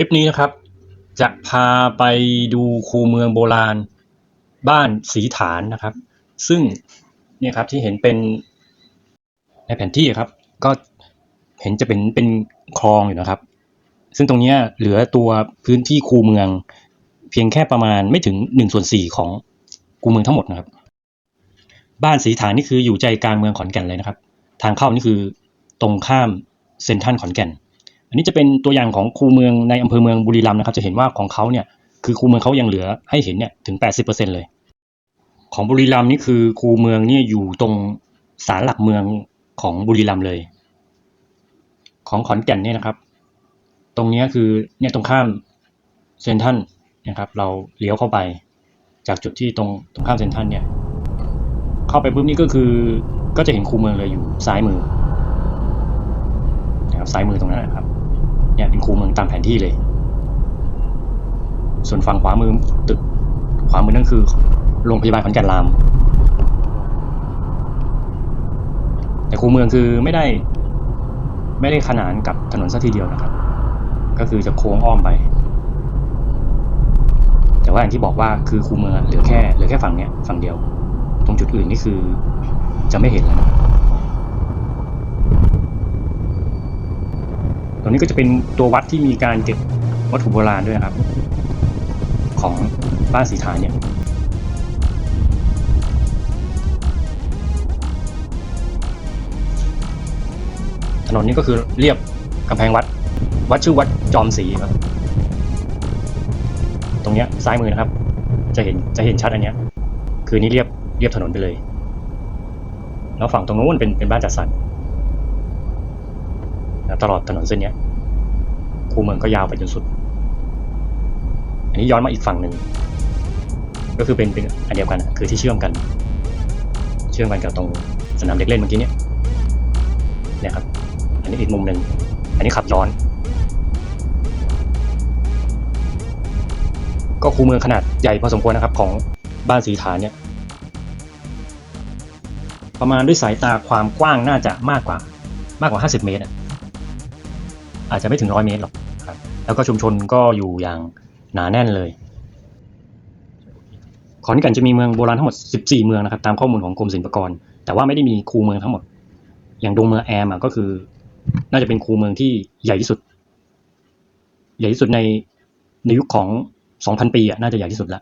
คลิปนี้นะครับ จะพาไปดูคูเมืองโบราณบ้านสีฐานนะครับ ซึ่งเนี่ยครับที่เห็นเป็นในแผนที่ครับ ก็เห็นจะเป็นเป็นคลองอยู่นะครับ ซึ่งตรงนี้เหลือตัวพื้นที่คูเมือง เพียงแค่ประมาณไม่ถึงหนึ่งส่วนสี่ของคูเมืองทั้งหมดนะครับ บ้านสีฐานนี่คืออยู่ใจกลางเมืองขอนแก่นเลยนะครับ ทางเข้านี่คือตรงข้ามเซ็นทรัลขอนแก่น อันนี้จะเป็นตัวอย่างของคูเมืองในอำเภอเมืองบุรีรัมย์นะครับ จะเห็นว่าของเขาเนี่ยคือคูเมืองเขายังเหลือให้เห็นเนี่ยถึง 80%เลย ของบุรีรัมย์นี่คือคูเมืองเนี่ยอยู่ตรงศาลหลักเมืองของบุรีรัมย์เลย ของขอนแก่นเนี่ยนะครับ ตรงนี้คือเนี่ยตรงข้ามเซนทรัลนะครับ เราเลี้ยวเข้าไป จากจุดที่ตรงตรงข้ามเซนทรัลเนี่ย เข้าไปปุ๊บนี่ก็คือก็จะเห็นคูเมืองเลยอยู่ซ้ายมือนะครับซ้ายมือตรงนั้นนะครับ เนี่ยเป็นคูเมืองตามแผนที่เลย ส่วนฝั่งขวามือตึกขวามือนั่นคือโรงพยาบาลขอนแก่นราม แต่คูเมืองคือไม่ได้ ไม่ได้ขนานกับถนนสักทีเดียวนะครับ ก็คือจะโค้งอ้อมไป แต่ว่าอย่างที่บอกว่าคือคูเมืองเหลือแค่เหลือแค่ฝั่งเนี้ยฝั่งเดียว ตรงจุดอื่นนี่คือจะไม่เห็นแล้วนะ ตรงนี้ก็จะเป็นตัววัดที่มีการเก็บวัตถุโบราณด้วยนะครับ ของบ้านสีฐานเนี่ยถนนนี้ก็คือเรียบกำแพงวัด วัดชื่อวัดจอมศรีครับ ตรงเนี้ยซ้ายมือนะครับ จะเห็นจะเห็นชัดอันเนี้ย คือนี่เรียบเรียบถนนไปเลย แล้วฝั่งตรงนู้นเป็นเป็นบ้านจัดสรร ตลอดถนนเส้นนี้คูเมืองก็ยาวไปจนสุด อันนี้ย้อนมาอีกฝั่งหนึ่ง ก็คือเป็นเป็นอันเดียวกันคือที่เชื่อมกัน เชื่อมกันกับตรงสนามเด็กเล่นเมื่อกี้เนี้ยนี่ยครับ อันนี้อีกมุมหนึ่งอันนี้ขับย้อน ก็คูเมืองขนาดใหญ่พอสมควรนะครับของบ้านสีฐานเนี่ยประมาณด้วยสายตาความกว้างน่าจะมากกว่ามากกว่า 50 เมตร อาจจะไม่ถึงร้อยเมตรหรอกครับแล้วก็ชุมชนก็อยู่อย่างหนาแน่นเลย ขอนแก่นจะมีเมืองโบราณทั้งหมด 14 เมืองนะครับตามข้อมูลของกรมศิลปากร แต่ว่าไม่ได้มีคูเมืองทั้งหมด อย่างดงเมืองแอมก็คือ น่าจะเป็นคูเมืองที่ใหญ่ที่สุด ใหญ่ที่สุดในในยุคของ 2,000 ปีอะน่าจะใหญ่ที่สุดละ